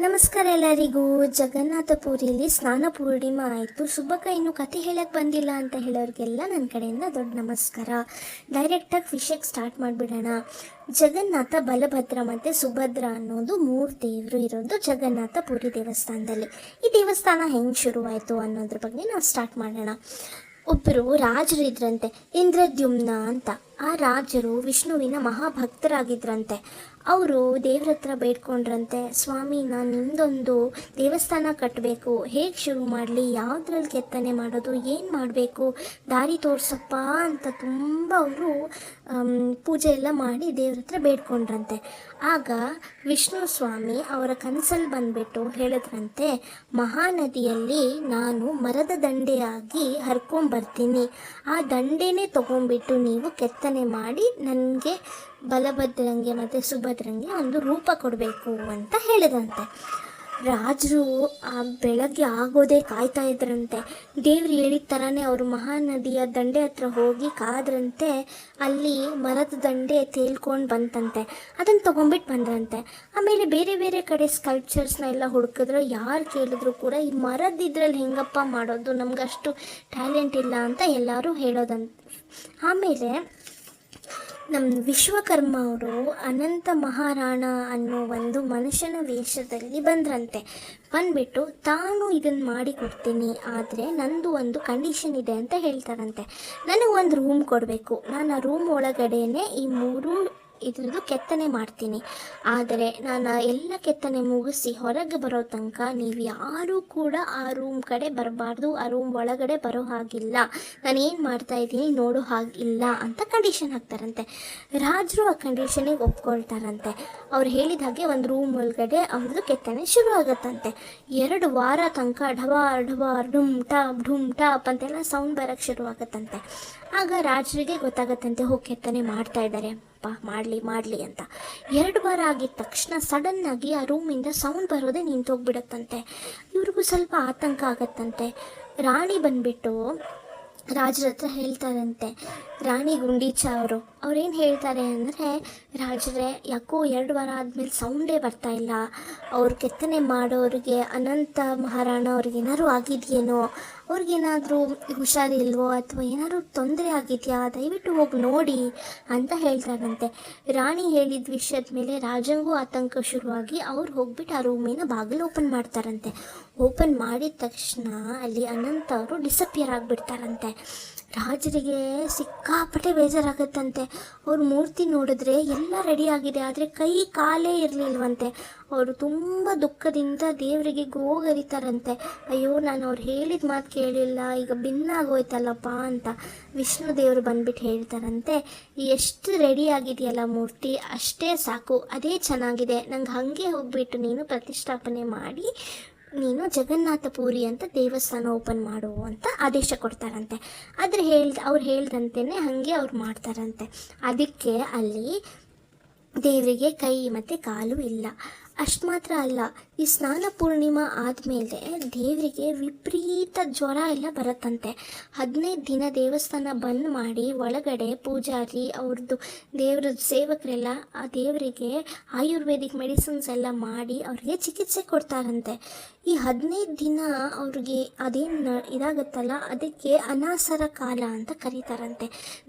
ನಮಸ್ಕಾರ ಎಲ್ಲರಿಗೂ. ಜಗನ್ನಾಥ ಪುರಿಯಲ್ಲಿ ಸ್ನಾನ ಪೂರ್ಣಿಮಾ ಆಯಿತು. ಸುಬ್ಬಕ್ಕ ಇನ್ನು ಕತೆ ಹೇಳಕ್ಕೆ ಬಂದಿಲ್ಲ ಅಂತ ಹೇಳೋರಿಗೆಲ್ಲ ನನ್ನ ಕಡೆಯಿಂದ ದೊಡ್ಡ ನಮಸ್ಕಾರ. ಡೈರೆಕ್ಟಾಗಿ ವಿಷಯಕ್ಕೆ ಸ್ಟಾರ್ಟ್ ಮಾಡಿಬಿಡೋಣ. ಜಗನ್ನಾಥ ಬಲಭದ್ರ ಮತ್ತು ಸುಭದ್ರ ಅನ್ನೋದು ಮೂರು ದೇವರು ಇರೋದು ಜಗನ್ನಾಥ ಪುರಿ ದೇವಸ್ಥಾನದಲ್ಲಿ. ಈ ದೇವಸ್ಥಾನ ಹೆಂಗೆ ಶುರುವಾಯಿತು ಅನ್ನೋದ್ರ ಬಗ್ಗೆ ನಾವು ಸ್ಟಾರ್ಟ್ ಮಾಡೋಣ. ಒಬ್ಬರು ರಾಜರು ಇದ್ರಂತೆ, ಇಂದ್ರದ್ಯುಮ್ನ ಅಂತ. ಆ ರಾಜರು ವಿಷ್ಣುವಿನ ಮಹಾಭಕ್ತರಾಗಿದ್ರಂತೆ. ಅವರು ದೇವ್ರ ಹತ್ರ ಬೇಡ್ಕೊಂಡ್ರಂತೆ, ಸ್ವಾಮಿ, ನಾನು ನಿಮ್ಮದೊಂದು ದೇವಸ್ಥಾನ ಕಟ್ಟಬೇಕು ಹೇಗೆ ಶುರು ಮಾಡಲಿ? ಯಾವುದ್ರಲ್ಲಿ ಕೆತ್ತನೆ ಮಾಡೋದು? ಏನು ಮಾಡಬೇಕು? ದಾರಿ ತೋರಿಸಪ್ಪ ಅಂತ ತುಂಬ ಅವರು ಪೂಜೆ ಎಲ್ಲ ಮಾಡಿ ದೇವ್ರ ಹತ್ರ ಬೇಡ್ಕೊಂಡ್ರಂತೆ. ಆಗ ವಿಷ್ಣು ಸ್ವಾಮಿ ಅವರ ಕನಸಲ್ಲಿ ಬಂದ್ಬಿಟ್ಟು ಹೇಳಿದ್ರಂತೆ, ಮಹಾನದಿಯಲ್ಲಿ ನಾನು ಮರದ ದಂಡೆಯಾಗಿ ಹರ್ಕೊಂಬರ್ತೀನಿ. ಆ ದಂಡೆನೇ ತಗೊಂಡ್ಬಿಟ್ಟು ನೀವು ಕೆತ್ತನೆ ಮಾಡಿ ನನಗೆ ಬಲಭದ್ರಂಗೆ ಮತ್ತು ಸುಭದ್ರಂಗೆ ಒಂದು ರೂಪ ಕೊಡಬೇಕು ಅಂತ ಹೇಳಿದಂತೆ. ರಾಜರು ಆ ಬೆಳಗ್ಗೆ ಆಗೋದೇ ಕಾಯ್ತಾ ಇದ್ರಂತೆ. ದೇವ್ರು ಹೇಳಿದ ಥರನೇ ಅವರು ಮಹಾನದಿಯ ದಂಡೆ ಹತ್ರ ಹೋಗಿ ಕಾದ್ರಂತೆ, ಅಲ್ಲಿ ಮರದ ದಂಡೆ ತೇಲ್ಕೊಂಡು ಬಂತಂತೆ. ಅದನ್ನು ತೊಗೊಂಬಿಟ್ಟು ಬಂದ್ರಂತೆ. ಆಮೇಲೆ ಬೇರೆ ಬೇರೆ ಕಡೆ ಸ್ಕಲ್ಪ್ಚರ್ಸ್ನ ಎಲ್ಲ ಹುಡುಕಿದ್ರು. ಯಾರು ಕೇಳಿದ್ರು ಕೂಡ ಈ ಮರದ ಇದ್ರಲ್ಲಿ ಹೆಂಗಪ್ಪ ಮಾಡೋದು? ನಮ್ಗೆ ಅಷ್ಟು ಟ್ಯಾಲೆಂಟ್ ಇಲ್ಲ ಅಂತ ಎಲ್ಲರೂ ಹೇಳೋದಂತ. ಆಮೇಲೆ ನಮ್ಮ ವಿಶ್ವಕರ್ಮ ಅವರು ಅನಂತ ಮಹಾರಾಣ ಅನ್ನೋ ಒಂದು ಮನುಷ್ಯನ ವೇಷದಲ್ಲಿ ಬಂದ್ರಂತೆ. ಬಂದ್ಬಿಟ್ಟು ತಾನು ಇದನ್ನು ಮಾಡಿ ಕೊಡ್ತೀನಿ, ಆದರೆ ನಂದು ಒಂದು ಕಂಡೀಷನ್ ಇದೆ ಅಂತ ಹೇಳ್ತಾರಂತೆ. ನನಗೆ ಒಂದು ರೂಮ್ ಕೊಡಬೇಕು. ನಾನು ಆ ರೂಮ್ ಒಳಗಡೆನೆ ಈ ಮೂರು ಇದ್ರದ್ದು ಕೆತ್ತನೆ ಮಾಡ್ತೀನಿ. ಆದರೆ ನಾನು ಎಲ್ಲ ಕೆತ್ತನೆ ಮುಗಿಸಿ ಹೊರಗೆ ಬರೋ ತನಕ ನೀವು ಯಾರೂ ಕೂಡ ಆ ರೂಮ್ ಕಡೆ ಬರಬಾರ್ದು, ಆ ರೂಮ್ ಒಳಗಡೆ ಬರೋ ಹಾಗಿಲ್ಲ. ನಾನು ಏನು ಮಾಡ್ತಾ ಇದ್ದೀನಿ ನೋಡೋ ಹಾಗಿಲ್ಲ ಅಂತ ಕಂಡೀಷನ್ ಹಾಕ್ತಾರಂತೆ. ರಾಜರು ಆ ಕಂಡೀಷನಿಗೆ ಒಪ್ಕೊಳ್ತಾರಂತೆ. ಅವ್ರು ಹೇಳಿದ ಹಾಗೆ ಒಂದು ರೂಮ್ ಒಳಗಡೆ ಅವ್ರದ್ದು ಕೆತ್ತನೆ ಶುರು ಆಗುತ್ತಂತೆ. ಎರಡು ವಾರ ತನಕ ಢವಾರ್ ಢವಾರ್ ಢುಮ್ ಟಾಪ್ ಢುಮ್ ಟಾಪ್ ಅಂತೆಲ್ಲ ಸೌಂಡ್ ಬರೋಕ್ಕೆ ಶುರು ಆಗುತ್ತಂತೆ. ಆಗ ರಾಜರಿಗೆ ಗೊತ್ತಾಗತ್ತಂತೆ ಹೋಗಿ ಕೆತ್ತನೆ ಮಾಡ್ತಾ ಇದ್ದಾರೆ. ಅಪ್ಪ, ಮಾಡಲಿ ಮಾಡಲಿ ಅಂತ. ಎರಡು ಬಾರ ಆಗಿದ ತಕ್ಷಣ ಸಡನ್ನಾಗಿ ಆ ರೂಮಿಂದ ಸೌಂಡ್ ಬರೋದೇ ನಿಂತೋಗ್ಬಿಡತ್ತಂತೆ. ಇವ್ರಿಗೂ ಸ್ವಲ್ಪ ಆತಂಕ ಆಗತ್ತಂತೆ. ರಾಣಿ ಬಂದ್ಬಿಟ್ಟು ರಾಜರ ಹತ್ರ ಹೇಳ್ತಾರಂತೆ, ರಾಣಿ ಗುಂಡೀಚ ಅವರು ಅವ್ರೇನು ಹೇಳ್ತಾರೆ ಅಂದರೆ, ರಾಜರೇ, ಯಾಕೋ ಎರಡು ವಾರ ಆದಮೇಲೆ ಸೌಂಡೇ ಬರ್ತಾ ಇಲ್ಲ. ಅವ್ರು ಕೆತ್ತನೆ ಮಾಡೋರಿಗೆ ಅನಂತ ಮಹಾರಾಣ ಅವ್ರಿಗೇನಾದ್ರು ಆಗಿದೆಯೇನೋ? ಅವ್ರಿಗೇನಾದರೂ ಹುಷಾರಿಲ್ವೋ ಅಥವಾ ಏನಾದ್ರು ತೊಂದರೆ ಆಗಿದೆಯಾ? ದಯವಿಟ್ಟು ಹೋಗಿ ನೋಡಿ ಅಂತ ಹೇಳ್ತಾರಂತೆ. ರಾಣಿ ಹೇಳಿದ ವಿಷಯದ ಮೇಲೆ ರಾಜಂಗೂ ಆತಂಕ ಶುರುವಾಗಿ ಅವ್ರು ಹೋಗ್ಬಿಟ್ಟು ಆ ರೂಮಿನ ಬಾಗಿಲು ಓಪನ್ ಮಾಡ್ತಾರಂತೆ. ಓಪನ್ ಮಾಡಿದ ತಕ್ಷಣ ಅಲ್ಲಿ ಅನಂತ ಅವರು ಡಿಸಪಿಯರ್ ಆಗಿಬಿಡ್ತಾರಂತೆ. ರಾಜರಿಗೆ ಸಿಕ್ಕಾಪಟ್ಟೆ ಬೇಜಾರಾಗುತ್ತಂತೆ. ಅವ್ರ ಮೂರ್ತಿ ನೋಡಿದ್ರೆ ಎಲ್ಲ ರೆಡಿ ಆಗಿದೆ, ಆದರೆ ಕೈ ಕಾಲೇ ಇರಲಿಲ್ವಂತೆ. ಅವರು ತುಂಬ ದುಃಖದಿಂದ ದೇವರಿಗೆ ಗೋಗರಿತಾರಂತೆ ಅಯ್ಯೋ, ನಾನು ಅವ್ರು ಹೇಳಿದ ಮಾತು ಕೇಳಿಲ್ಲ, ಈಗ ಭಿನ್ನಾಗೋಯ್ತಲ್ಲಪ್ಪ ಅಂತ ವಿಷ್ಣು ದೇವರು ಬಂದ್ಬಿಟ್ಟು ಹೇಳ್ತಾರಂತೆ. ಎಷ್ಟು ರೆಡಿ ಆಗಿದೆಯಲ್ಲ ಮೂರ್ತಿ, ಅಷ್ಟೇ ಸಾಕು, ಅದೇ ಚೆನ್ನಾಗಿದೆ. ನಂಗೆ ಹಾಗೆ ಹೋಗ್ಬಿಟ್ಟು ನೀನು ಪ್ರತಿಷ್ಠಾಪನೆ ಮಾಡಿ ನೀನು ಜಗನ್ನಾಥಪುರಿ ಅಂತ ದೇವಸ್ಥಾನ ಓಪನ್ ಮಾಡು ಅಂತ ಆದೇಶ ಕೊಡ್ತಾರಂತೆ. ಆದರೆ ಹೇಳ್ದ, ಅವ್ರು ಹೇಳ್ದಂತೆಯೇ ಹಾಗೆ ಅವ್ರು ಮಾಡ್ತಾರಂತೆ. ಅದಕ್ಕೆ ಅಲ್ಲಿ ದೇವರಿಗೆ ಕೈ ಮತ್ತು ಕಾಲು ಇಲ್ಲ. ಅಷ್ಟು ಮಾತ್ರ ಅಲ್ಲ ಈ ಸ್ನಾನ ಪೂರ್ಣಿಮಾ ಆದಮೇಲೆ ದೇವರಿಗೆ ವಿಪರೀತ ಜ್ವರ ಎಲ್ಲ ಬರುತ್ತಂತೆ. ಹದಿನೈದು ದಿನ ದೇವಸ್ಥಾನ ಬಂದ್ ಮಾಡಿ ಒಳಗಡೆ ಪೂಜಾರಿ ಅವ್ರದ್ದು ದೇವ್ರ ಸೇವಕರೆಲ್ಲ ಆ ದೇವರಿಗೆ ಆಯುರ್ವೇದಿಕ್ ಮೆಡಿಸಿನ್ಸ್ ಎಲ್ಲ ಮಾಡಿ ಅವ್ರಿಗೆ ಚಿಕಿತ್ಸೆ ಕೊಡ್ತಾರಂತೆ. ಈ ಹದಿನೈದು ದಿನ ಅವ್ರಿಗೆ ಅದೇನು ಇದಾಗುತ್ತಲ್ಲ, ಅದಕ್ಕೆ ಅನಾಸರ ಕಾಲ ಅಂತ ಕರೀತಾರಂತೆ.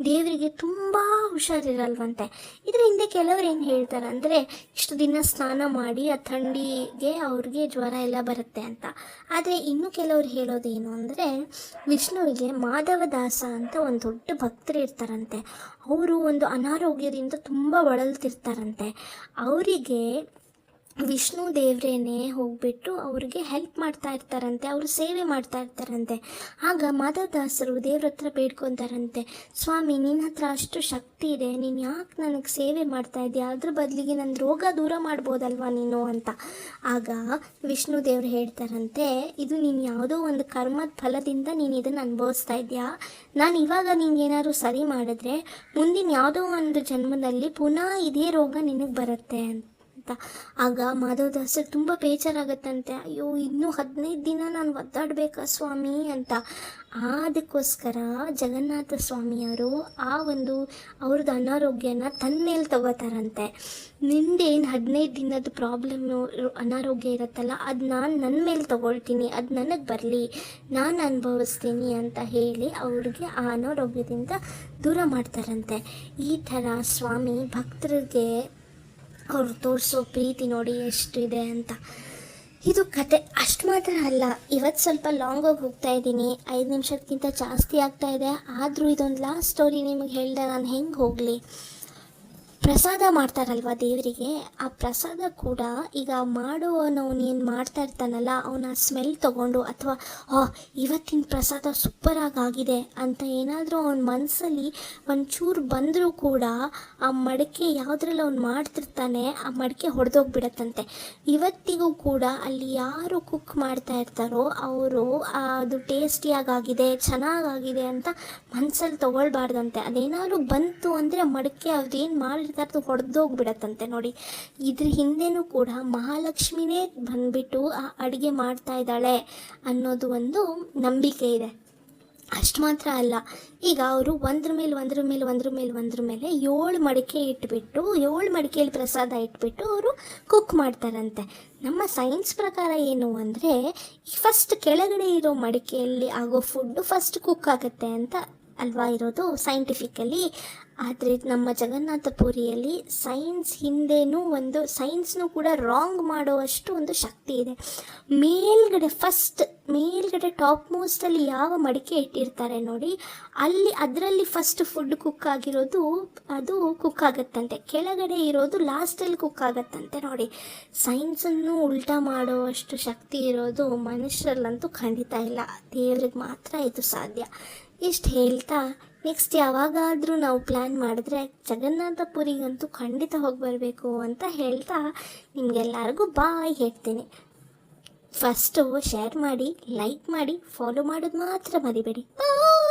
ದೇವರಿಗೆ ತುಂಬ ಹುಷಾರಿರಲ್ವಂತೆ. ಇದರ ಹಿಂದೆ ಕೆಲವರು ಏನು ಹೇಳ್ತಾರೆ ಅಂದರೆ ಇಷ್ಟು ದಿನ ಸ್ನಾನ ಮಾಡಿ ಆ ಥಂಡಿಗೆ ಅವ್ರಿಗೆ ಜ್ವರ ಎಲ್ಲ ಬರುತ್ತೆ ಅಂತ. ಆದರೆ ಇನ್ನು ಕೆಲವರು ಹೇಳೋದೇನು ಅಂದರೆ, ವಿಷ್ಣುವಿಗೆ ಮಾಧವದಾಸ ಅಂತ ಒಂದು ದೊಡ್ಡ ಭಕ್ತರು ಇರ್ತಾರಂತೆ. ಅವರು ಒಂದು ಅನಾರೋಗ್ಯದಿಂದ ತುಂಬ ಬಳಲ್ತಿರ್ತಾರಂತೆ. ಅವರಿಗೆ ವಿಷ್ಣು ದೇವ್ರೇನೆ ಹೋಗ್ಬಿಟ್ಟು ಅವ್ರಿಗೆ ಹೆಲ್ಪ್ ಮಾಡ್ತಾ ಇರ್ತಾರಂತೆ, ಅವರು ಸೇವೆ ಮಾಡ್ತಾ ಇರ್ತಾರಂತೆ. ಆಗ ಮಾಧವದಾಸರು ದೇವ್ರ ಹತ್ರ ಬೇಡ್ಕೊತಾರಂತೆ, ಸ್ವಾಮಿ ನಿನ್ನ ಹತ್ರ ಅಷ್ಟು ಶಕ್ತಿ ಇದೆ, ನೀನು ಯಾಕೆ ನನಗೆ ಸೇವೆ ಮಾಡ್ತಾ ಇದೆಯಾ? ಅದ್ರ ಬದಲಿಗೆ ನನ್ನ ರೋಗ ದೂರ ಮಾಡ್ಬೋದಲ್ವಾ ನೀನು? ಅಂತ. ಆಗ ವಿಷ್ಣು ದೇವ್ರು ಹೇಳ್ತಾರಂತೆ, ಇದು ನೀನು ಯಾವುದೋ ಒಂದು ಕರ್ಮದ ಫಲದಿಂದ ನೀನು ಇದನ್ನು ಅನುಭವಿಸ್ತಾ ಇದೆಯಾ? ನಾನು ಇವಾಗ ಏನಾದ್ರು ಸರಿ ಮಾಡಿದ್ರೆ ಮುಂದಿನ ಯಾವುದೋ ಒಂದು ಜನ್ಮದಲ್ಲಿ ಪುನಃ ಇದೇ ರೋಗ ನಿನಗೆ ಬರುತ್ತೆ ಅಂತ. ಅಂತ. ಆಗ ಮಾಧವದಾಸರು ತುಂಬ ಬೇಜಾರಾಗತ್ತಂತೆ. ಅಯ್ಯೋ, ಇನ್ನೂ ಹದಿನೈದು ದಿನ ನಾನು ಒದ್ದಾಡಬೇಕಾ ಸ್ವಾಮಿ ಅಂತ. ಅದಕ್ಕೋಸ್ಕರ ಜಗನ್ನಾಥ ಸ್ವಾಮಿಯವರು ಆ ಒಂದು ಅವ್ರದ್ದು ಅನಾರೋಗ್ಯನ ತನ್ನ ಮೇಲೆ ತಗೋತಾರಂತೆ. ನಿಂದೇನು ಹದಿನೈದು ದಿನದ ಪ್ರಾಬ್ಲಮ್ಮು ಅನಾರೋಗ್ಯ ಇರುತ್ತಲ್ಲ, ಅದು ನಾನು ನನ್ನ ಮೇಲೆ ತಗೊಳ್ತೀನಿ, ಅದು ನನಗೆ ಬರಲಿ, ನಾನು ಅನುಭವಿಸ್ತೀನಿ ಅಂತ ಹೇಳಿ ಅವ್ರಿಗೆ ಆ ಅನಾರೋಗ್ಯದಿಂದ ದೂರ ಮಾಡ್ತಾರಂತೆ. ಈ ಥರ ಸ್ವಾಮಿ ಭಕ್ತರಿಗೆ ಅವ್ರು ತೋರಿಸೋ ಪ್ರೀತಿ ನೋಡಿ ಎಷ್ಟು ಇದೆ ಅಂತ. ಇದು ಕತೆ ಅಷ್ಟು ಮಾತ್ರ ಅಲ್ಲ. ಇವತ್ತು ಸ್ವಲ್ಪ ಲಾಂಗಾಗಿ ಹೋಗ್ತಾ ಇದ್ದೀನಿ. ಐದು ನಿಮಿಷಕ್ಕಿಂತ ಜಾಸ್ತಿ ಆಗ್ತಾ ಇದೆ. ಆದರೂ ಇದೊಂದು ಲಾಸ್ಟ್ ಸ್ಟೋರಿ ನಿಮಗೆ ಹೇಳಿದೆ ನಾನು ಹೆಂಗೆ ಹೋಗಲಿ. ಪ್ರಸಾದ ಮಾಡ್ತಾರಲ್ವ ದೇವರಿಗೆ? ಆ ಪ್ರಸಾದ ಕೂಡ ಈಗ ಮಾಡುವವನು ಏನು ಮಾಡ್ತಾ ಇರ್ತಾನಲ್ಲ, ಅವನ ಸ್ಮೆಲ್ ತಗೊಂಡು ಅಥವಾ, ಆ, ಇವತ್ತಿನ ಪ್ರಸಾದ ಸೂಪರಾಗಿ ಆಗಿದೆ ಅಂತ ಏನಾದರೂ ಅವನ ಮನಸ್ಸಲ್ಲಿ ಒಂಚೂರು ಬಂದರೂ ಕೂಡ ಆ ಮಡಿಕೆ ಯಾವುದ್ರಲ್ಲಿ ಅವ್ನು ಮಾಡ್ತಿರ್ತಾನೆ, ಆ ಮಡಿಕೆ ಹೊಡೆದೋಗ್ಬಿಡತ್ತಂತೆ. ಇವತ್ತಿಗೂ ಕೂಡ ಅಲ್ಲಿ ಯಾರು ಕುಕ್ ಮಾಡ್ತಾ ಇರ್ತಾರೋ ಅವರು ಅದು ಟೇಸ್ಟಿಯಾಗಾಗಿದೆ, ಚೆನ್ನಾಗಾಗಿದೆ ಅಂತ ಮನಸ್ಸಲ್ಲಿ ತೊಗೊಳ್ಬಾರ್ದಂತೆ. ಅದೇನಾದ್ರೂ ಬಂತು ಅಂದರೆ ಮಡಿಕೆ ಅದೇನು ಮಾಡಿರ್ತಾರದು ಹೊಡೆದೋಗ್ಬಿಡತ್ತಂತೆ ನೋಡಿ. ಇದ್ರ ಹಿಂದೆನೂ ಕೂಡ ಮಹಾಲಕ್ಷ್ಮಿನೇ ಬಂದ್ಬಿಟ್ಟು ಆ ಅಡುಗೆ ಮಾಡ್ತಾ ಇದ್ದಾಳೆ ಅನ್ನೋದು ಒಂದು ನಂಬಿಕೆ ಇದೆ. ಅಷ್ಟು ಮಾತ್ರ ಅಲ್ಲ, ಈಗ ಅವರು ಒಂದ್ರ ಮೇಲೆ ಒಂದ್ರ ಮೇಲೆ ಒಂದ್ರ ಮೇಲೆ ಒಂದ್ರ ಮೇಲೆ ಏಳು ಮಡಿಕೆ ಇಟ್ಬಿಟ್ಟು, ಏಳು ಮಡಿಕೆಯಲ್ಲಿ ಪ್ರಸಾದ ಇಟ್ಬಿಟ್ಟು ಅವರು ಕುಕ್ ಮಾಡ್ತಾರಂತೆ. ನಮ್ಮ ಸೈನ್ಸ್ ಪ್ರಕಾರ ಏನು ಅಂದರೆ ಫಸ್ಟ್ ಕೆಳಗಡೆ ಇರೋ ಮಡಿಕೆಯಲ್ಲಿ ಆಗೋ ಫುಡ್ಡು ಫಸ್ಟ್ ಕುಕ್ ಆಗುತ್ತೆ ಅಂತ ಅಲ್ವಾ ಇರೋದು ಸೈಂಟಿಫಿಕಲಿ ಆದರೆ ನಮ್ಮ ಜಗನ್ನಾಥ ಪುರಿಯಲ್ಲಿ ಸೈನ್ಸ್ ಹಿಂದೆನೂ ಒಂದು ಸೈನ್ಸ್ನು ಕೂಡ ರಾಂಗ್ ಮಾಡುವಷ್ಟು ಒಂದು ಶಕ್ತಿ ಇದೆ. ಮೇಲ್ಗಡೆ ಫಸ್ಟ್ ಮೇಲ್ಗಡೆ ಟಾಪ್ ಮೋಸ್ಟಲ್ಲಿ ಯಾವ ಮಡಿಕೆ ಇಟ್ಟಿರ್ತಾರೆ ನೋಡಿ, ಅಲ್ಲಿ, ಅದರಲ್ಲಿ ಫಸ್ಟ್ ಫುಡ್ ಕುಕ್ ಆಗಿರೋದು, ಅದು ಕುಕ್ ಆಗುತ್ತಂತೆ. ಕೆಳಗಡೆ ಇರೋದು ಲಾಸ್ಟಲ್ಲಿ ಕುಕ್ ಆಗುತ್ತಂತೆ ನೋಡಿ. ಸೈನ್ಸನ್ನು ಉಲ್ಟಾ ಮಾಡುವಷ್ಟು ಶಕ್ತಿ ಇರೋದು ಮನುಷ್ಯರಲ್ಲಂತೂ ಖಂಡಿತ ಇಲ್ಲ. ದೇವ್ರಿಗೆ ಮಾತ್ರ ಇದು ಸಾಧ್ಯ. ಇಷ್ಟು ಹೇಳ್ತಾ ನೆಕ್ಸ್ಟ್ ಯಾವಾಗಾದರೂ ನಾವು ಪ್ಲ್ಯಾನ್ ಮಾಡಿದ್ರೆ ಜಗನ್ನಾಥಪುರಿಗಂತೂ ಖಂಡಿತ ಹೋಗಿ ಬರಬೇಕು ಅಂತ ಹೇಳ್ತಾ ನಿಮಗೆಲ್ಲರಿಗೂ ಬಾಯ್ ಹೇಳ್ತೀನಿ. ಫಸ್ಟು ಶೇರ್ ಮಾಡಿ ಲೈಕ್ ಮಾಡಿ ಫಾಲೋ ಮಾಡೋದು ಮಾತ್ರ ಮರಿಬೇಡಿ. ಬಾಯ್